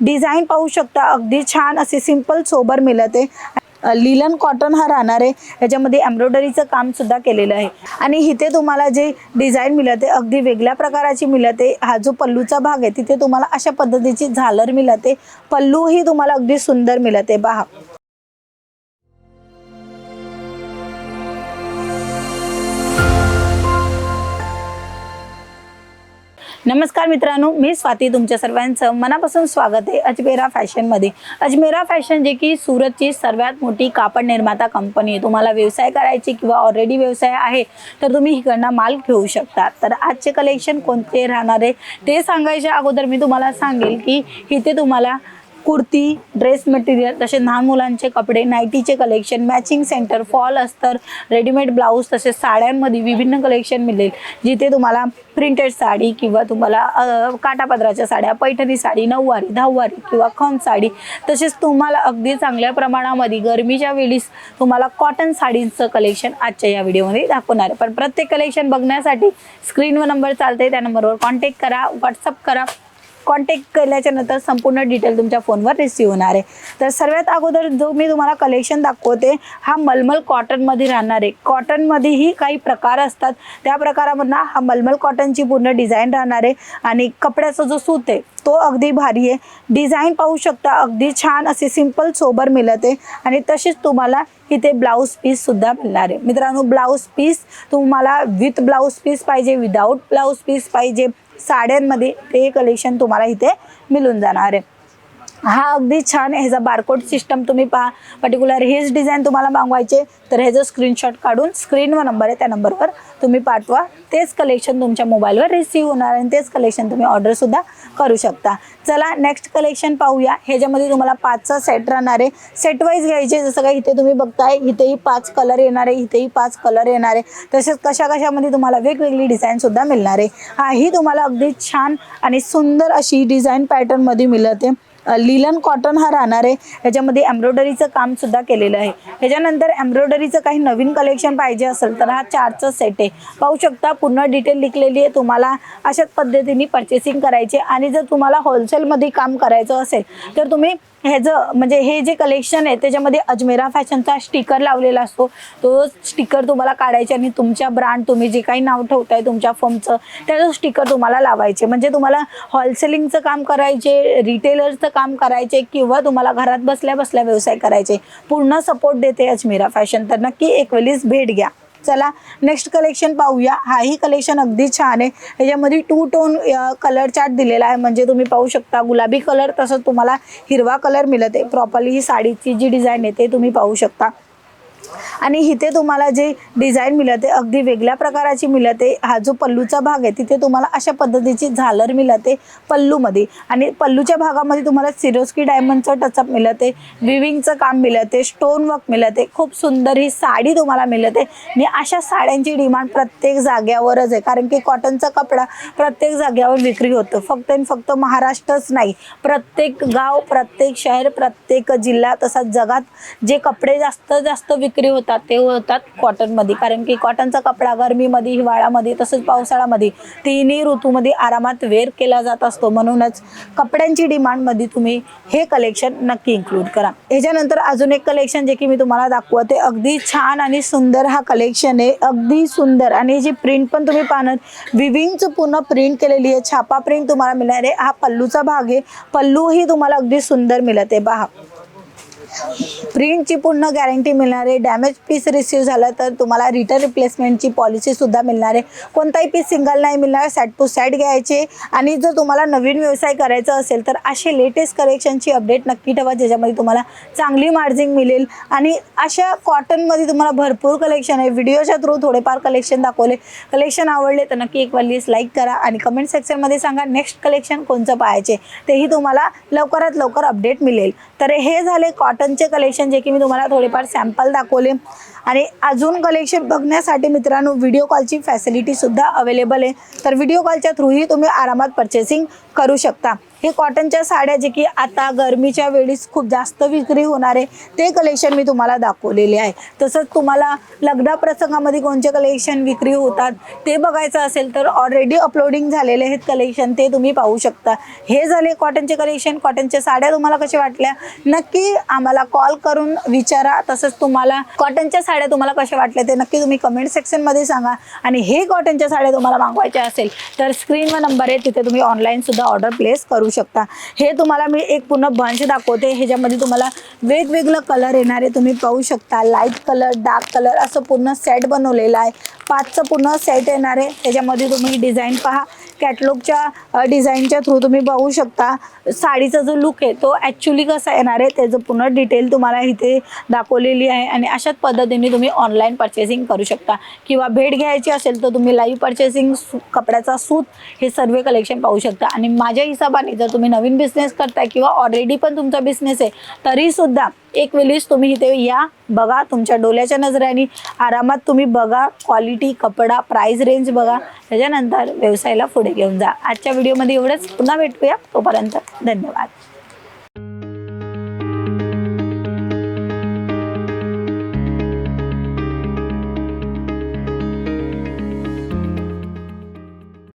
Design पाहू शकता. अगदी छान असे सिंपल सोबर मिळत. आहे लिलन कॉटन हा राहणार आहे. याच्यामध्ये एम्ब्रॉयडरीचं काम सुद्धा केलेलं आहे. आणि इथे तुम्हाला जे डिझाईन मिळत आहे अगदी वेगळ्या प्रकाराची मिळत. आहे हा जो पल्लूचा भाग आहे तिथे तुम्हाला अशा पद्धतीची झालर मिळत. आहे तुम्हाला अगदी सुंदर मिळत. आहे पहा. नमस्कार मित्रांनो मी स्वाती तुमच्या सर्वांचं मनापासून स्वागत आहे अजमेरा फॅशनमध्ये अजमेरा फॅशन जे की सुरतची सर्वात मोठी कापड निर्माता कंपनी आहे. तुम्हाला व्यवसाय करायची किंवा ऑलरेडी व्यवसाय आहे तर तुम्ही इकडनं माल घेऊ शकता. तर आजचे कलेक्शन कोणते राहणार आहे ते सांगायच्या अगोदर मी तुम्हाला सांगेल की इथे तुम्हाला कुर्ती ड्रेस मटेरियल तसे लहान मुलांचे कपडे नायटीचे कलेक्शन मॅचिंग सेंटर फॉल अस्तर रेडीमेड ब्लाऊज तसेच साड्यांमध्ये विभिन्न कलेक्शन मिळेल. जिथे तुम्हाला प्रिंटेड साडी किंवा तुम्हाला काटापदराच्या साड्या पैठणी साडी नऊवारी दहावारी किंवा खम साडी तसेच तुम्हाला अगदी चांगल्या प्रमाणामध्ये गरमीच्या वेळीस तुम्हाला कॉटन साडींचं कलेक्शन आजच्या या व्हिडिओमध्ये दाखवणार आहे. पण प्रत्येक कलेक्शन बघण्यासाठी स्क्रीनवर नंबर चालते त्या नंबरवर कॉन्टॅक्ट करा व्हॉट्सअप करा. कॉन्टॅक्ट केल्याच्यानंतर संपूर्ण डिटेल तुमच्या फोनवर रिसीव्ह होणार आहे. तर सर्वात अगोदर जो मी तुम्हाला कलेक्शन दाखवते हा मलमल कॉटनमध्ये राहणार आहे. कॉटनमध्येही काही प्रकार असतात. त्या प्रकारामधनं हा मलमल कॉटनची पूर्ण डिझाईन राहणार आहे. आणि कपड्याचा जो सूत आहे तो अगदी भारी आहे. डिझाईन पाहू शकता अगदी छान असे सिंपल सोबर मिळत आहे. आणि तसेच तुम्हाला इथे ब्लाऊज पीस सुद्धा मिळणार आहे. मित्रांनो ब्लाऊज पीस तुम्हाला विथ ब्लाऊज पीस पाहिजे विदाऊट ब्लाऊज पीस पाहिजे. साड्यांमध्ये ते कलेक्शन तुम्हाला इथे मिळून जाणार आहे. हा अगदी छान ह्याचा बारकोड सिस्टम तुम्ही पहा. पर्टिक्युलर हेच डिझाईन तुम्हाला मागवायचे तर ह्याचं स्क्रीनशॉट काढून स्क्रीनवर नंबर आहे त्या नंबरवर तुम्ही पाठवा. तेच कलेक्शन तुमच्या मोबाईलवर रिसीव्ह होणार आणि तेच कलेक्शन तुम्ही ऑर्डरसुद्धा करू शकता. चला नेक्स्ट कलेक्शन पाहूया. ह्याच्यामध्ये तुम्हाला पाचचा सेट राहणार आहे. सेटवाईज घ्यायचे जसं काय इथे तुम्ही बघताय इथेही पाच कलर येणार आहे इथेही पाच कलर येणार आहे. तसेच कशा कशामध्ये तुम्हाला वेगवेगळी डिझाईनसुद्धा मिळणार आहे. हा ही तुम्हाला अगदी छान आणि सुंदर अशी डिझाईन पॅटर्नमध्ये मिळत. आहे लिलन कॉटन हा राहणार आहे. ह्याच्यामध्ये एम्ब्रॉयडरीचं काम सुद्धा केलेलं आहे. ह्याच्यानंतर एम्ब्रॉयडरीचं काही नवीन कलेक्शन पाहिजे असेल तर हा चारचा सेट आहे. पाहू शकता पूर्ण डिटेल लिखलेली आहे. तुम्हाला अशाच पद्धतीने पर्चेसिंग करायचे आणि जर तुम्हाला होलसेलमध्ये काम करायचं असेल तर तुम्ही ह्याचं म्हणजे हे जे कलेक्शन आहे त्याच्यामध्ये अजमेरा फॅशनचा स्टिकर लावलेला असतो. तो स्टिकर तुम्हाला काढायचे आणि तुमच्या ब्रँड तुम्ही जे काही नाव ठेवताय तुमच्या फर्मचं त्याचं स्टिकर तुम्हाला लावायचे. म्हणजे तुम्हाला होलसेलिंगचं काम करायचे रिटेलरचं काम करायचे किंवा तुम्हाला घरात बसल्या बसल्या व्यवसाय करायचे. पूर्ण सपोर्ट देते अजमेरा फॅशन. तर नक्की एक वेळीस भेट घ्या. चला नेक्स्ट कलेक्शन पाहूया. हाही कलेक्शन अगदी छान आहे. ह्याच्यामध्ये टू टोन कलर चार्ट दिलेला आहे. म्हणजे तुम्ही पाहू शकता गुलाबी कलर तसंच तुम्हाला हिरवा कलर मिळत आहे. प्रॉपरली ही साडीची जी डिझाईन आहे ते तुम्ही पाहू शकता. आणि इथे तुम्हाला जे डिझाईन मिळते अगदी वेगळ्या प्रकाराची मिळते. हा जो पल्लूचा भाग आहे तिथे तुम्हाला अशा पद्धतीची झालर मिळते पल्लूमध्ये. आणि पल्लूच्या भागामध्ये तुम्हाला सिरोस्की डायमंडचं टचअप मिळते विविंगचं काम मिळते स्टोन वर्क मिळते खूप सुंदर ही साडी तुम्हाला मिळते. आणि अशा साड्यांची डिमांड प्रत्येक जाग्यावरच आहे कारण की कॉटनचा कपडा प्रत्येक जाग्यावर विक्री होतो. फक्त आणि फक्त महाराष्ट्रच नाही प्रत्येक गाव प्रत्येक शहर प्रत्येक जिल्हा तसाच जगात जे कपडे जास्त जास्त विक्री होतात ते होतात कॉटनमध्ये कारण की कॉटनचा कपडा गरमीमध्ये हिवाळ्यामध्ये तसंच पावसाळ्यामध्ये तिन्ही ऋतूमध्ये आरामात वेअर केला जात असतो. म्हणूनच कपड्यांची डिमांडमध्ये तुम्ही हे कलेक्शन नक्की इन्क्लूड करा. ह्याच्यानंतर अजून एक कलेक्शन जे की मी तुम्हाला दाखवते. अगदी छान आणि सुंदर हा कलेक्शन आहे. अगदी सुंदर. आणि जी प्रिंट पण तुम्ही पाहणार विविंगचं पूर्ण प्रिंट केलेली आहे. छापा प्रिंट तुम्हाला मिळणार आहे. हा पल्लूचा भाग आहे. पल्लू ही तुम्हाला अगदी सुंदर मिळत. आहे पहा प्रिंटची पूर्ण गॅरंटी मिळणार आहे. डॅमेज पीस रिसीव झालं तर तुम्हाला रिटर्न रिप्लेसमेंटची पॉलिसीसुद्धा मिळणार आहे. कोणताही पीस सिंगल नाही मिळणार सॅट टू सॅट घ्यायचे. आणि जर तुम्हाला नवीन व्यवसाय करायचा असेल तर असे लेटेस्ट कलेक्शनची अपडेट नक्की ठेवा ज्याच्यामध्ये तुम्हाला चांगली मार्जिन मिळेल. आणि अशा कॉटनमध्ये तुम्हाला भरपूर कलेक्शन आहे. व्हिडिओच्या थ्रू थोडेफार कलेक्शन दाखवले. कलेक्शन आवडले तर नक्की एक वालीस लाईक करा आणि कमेंट सेक्शनमध्ये सांगा नेक्स्ट कलेक्शन कोणचं पाहायचे. तेही तुम्हाला लवकरात लवकर अपडेट मिळेल. तर हे झाले कॉटनचे कलेक्शन जे की मी तुम्हाला थोडेफार सॅम्पल दाखवले. आणि अजून कलेक्शन बघण्यासाठी मित्रांनो व्हिडिओ कॉलची फॅसिलिटीसुद्धा अवेलेबल आहे. तर व्हिडिओ कॉलच्या थ्रूही तुम्ही आरामात पर्चेसिंग करू शकता. हे कॉटनच्या साड्या जे की आता गरमीच्या वेळीस खूप जास्त विक्री होणार आहे ते कलेक्शन मी तुम्हाला दाखवलेले आहे. तसंच तुम्हाला लग्न प्रसंगामध्ये कोणते कलेक्शन विक्री होतात ते बघायचं असेल तर ऑलरेडी अपलोडिंग झालेले आहेत कलेक्शन ते तुम्ही पाहू शकता. हे झाले कॉटनचे कलेक्शन कॉटनच्या साड्या तुम्हाला कशा वाटल्या? नक्की आम्हाला कॉल करून विचारा. तसंच तुम्हाला कॉटनच्या साड्या तुम्हाला कशा वाटल्या ते नक्की तुम्ही कमेंट सेक्शनमध्ये सांगा. आणि हे कॉटनच्या साड्या तुम्हाला मागवायच्या असेल तर स्क्रीनवर नंबर आहे तिथे तुम्ही ऑनलाईनसुद्धा ऑर्डर प्लेस करू शकता शकता. हे तुम्हाला मी एक पूर्ण बंच दाखवते. ह्याच्यामध्ये तुम्हाला वेगवेगळं कलर येणारे तुम्ही पाहू शकता. लाइट कलर डार्क कलर असं पूर्ण सेट बनवलेलं आहे. पाचचं पूर्ण सेट येणार आहे. त्याच्यामध्ये तुम्ही डिझाईन पहा. कॅटलॉगच्या डिझाईनच्या थ्रू तुम्ही बघू शकता. साडीचा जो लुक आहे तो ॲक्च्युली कसा येणार आहे त्याचं पूर्ण डिटेल तुम्हाला इथे दाखवलेली आहे आणि अशाच पद्धतीने तुम्ही ऑनलाईन परचेसिंग करू शकता. किंवा भेट घ्यायची असेल तर तुम्ही लाईव्ह परचेसिंग कपड्याचा सूत हे सर्व कलेक्शन पाहू शकता. आणि माझ्या हिशोबाने जर तुम्ही नवीन बिझनेस करताय किंवा ऑलरेडी पण तुमचा बिझनेस आहे तरीसुद्धा एक वेळीस तुम्ही इथे या बघा तुमच्या डोल्याच्या नजराने. आरामात तुम्ही बघा क्वालिटी कपडा प्राईस रेंज बघा. त्याच्यानंतर व्यवसायाला पुढे घेऊन जा. आजच्या व्हिडिओमध्ये एवढंच. पुन्हा भेटूया. तोपर्यंत धन्यवाद.